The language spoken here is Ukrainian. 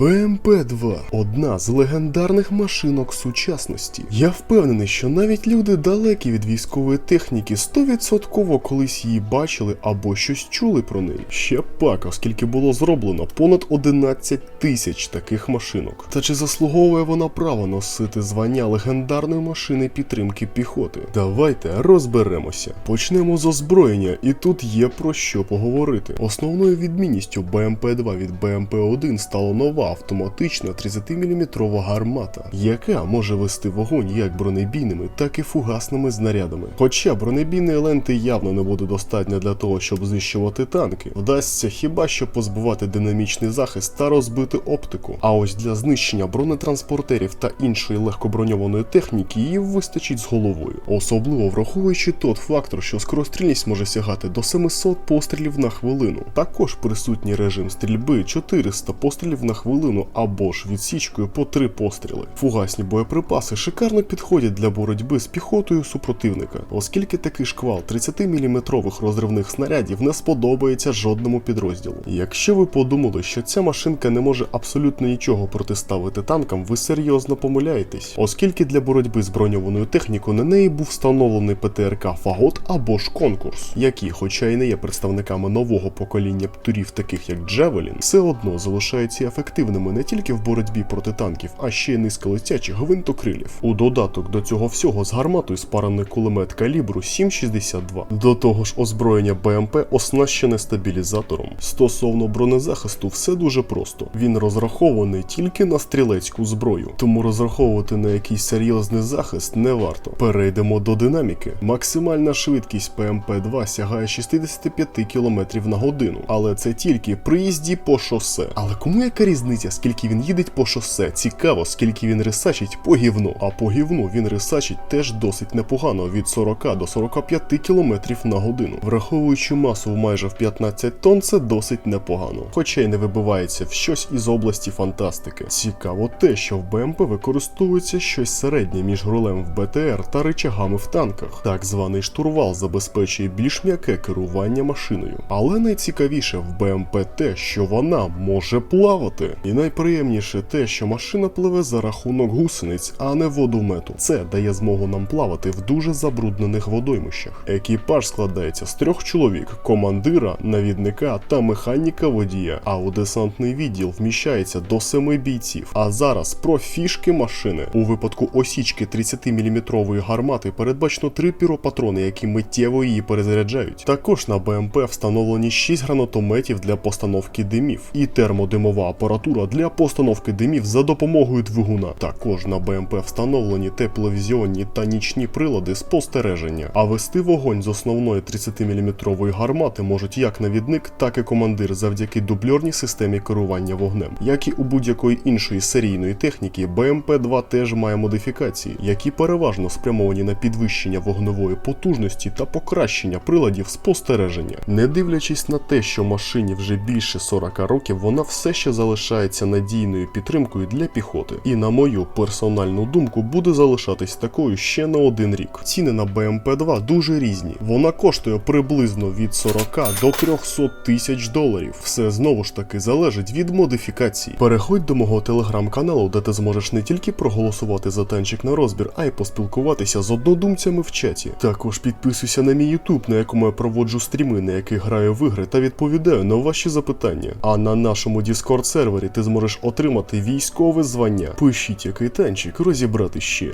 БМП-2 одна з легендарних машинок сучасності. Я впевнений, що навіть люди далекі від військової техніки 100% колись її бачили або щось чули про неї. Ще пак, оскільки було зроблено понад 11 тисяч таких машинок. Та чи заслуговує вона право носити звання легендарної машини підтримки піхоти? Давайте розберемося. Почнемо з озброєння, і тут є про що поговорити. Основною відмінністю БМП-2 від БМП-1 стала нова автоматична 30-мм гармата, яка може вести вогонь як бронебійними, так і фугасними знарядами. Хоча бронебійної ленти явно не буде достатньо для того, щоб знищувати танки, вдасться хіба що позбувати динамічний захист та розбити оптику. А ось для знищення бронетранспортерів та іншої легкоброньованої техніки її вистачить з головою, особливо враховуючи тот фактор, що скорострільність може сягати до 700 пострілів на хвилину. Також присутній режим стрільби 400 пострілів на хвилину або ж відсічкою по 3 постріли. Фугасні боєприпаси шикарно підходять для боротьби з піхотою супротивника, оскільки такий шквал 30-мм розривних снарядів не сподобається жодному підрозділу. Якщо ви подумали, що ця машинка не може абсолютно нічого протиставити танкам, ви серйозно помиляєтесь, оскільки для боротьби з броньованою технікою на неї був встановлений ПТРК Фагот або ж конкурс, які, хоча й не є представниками нового покоління птурів, таких як Джевелін, все одно залишаються ефективними не тільки в боротьбі проти танків, а ще й низьколетячих гвинтокрилів. У додаток до цього всього з гарматою спарений кулемет калібру 7,62. До того ж, озброєння БМП оснащене стабілізатором. Стосовно бронезахисту, все дуже просто. Він розрахований тільки на стрілецьку зброю, тому розраховувати на якийсь серйозний захист не варто. Перейдемо до динаміки. Максимальна швидкість ПМП-2 сягає 65 км на годину, але це тільки при їзді по шосе. Але кому яка різниця, скільки він їде по шосе? Цікаво, скільки він рисачить по гівну. А по гівну він рисачить теж досить непогано від 40 до 45 км на годину. Враховуючи масу в майже в 15 тонн, це досить непогано, хоча й не вибивається в щось із області фантастики. Цікаво те, що в БМП використовується щось середнє між рулем в БТР та рычагами в танках. Так званий штурвал забезпечує більш м'яке керування машиною. Але найцікавіше в БМП те, що вона може плавати. І найприємніше те, що машина пливе за рахунок гусениць, а не водомету. Це дає змогу нам плавати в дуже забруднених водоймищах. Екіпаж складається з трьох чоловік: командира, навідника та механіка водія. А у десантний відділ вміщається до семи бійців. А зараз про фішки машини. У випадку осічки 30-мм гармати передбачено три піропатрони, які миттєво її перезаряджають. Також на БМП встановлені 6 гранатометів для постановки димів і термодимова апаратура для постановки димів за допомогою двигуна. Також на БМП встановлені тепловізіонні та нічні прилади спостереження. А вести вогонь з основної 30-мм гармати можуть як навідник, так і командир завдяки дубльорній системі керування вогнем. Як і у будь-якої іншої серійної техніки, БМП-2 теж має модифікації, які переважно спрямовані на підвищення вогневої потужності та покращення приладів спостереження. Не дивлячись на те, що машині вже більше 40 років, вона все ще залишається надійною підтримкою для піхоти. І на мою персональну думку, буде залишатись такою ще на один рік. Ціни на БМП-2 дуже різні. Вона коштує приблизно від 40 до 300 тисяч доларів. Все знову ж таки залежить від модифікації. Переходь до мого телеграм-каналу, де ти зможеш не тільки проголосувати за танчик на розбір, а й поспілкуватися з однодумцями в чаті. Також підписуйся на мій ютуб, на якому я проводжу стріми, на яких граю в ігри та відповідаю на ваші запитання. А на нашому Discord сервері ти зможеш отримати військове звання. Пишіть, який танчик розібрати ще.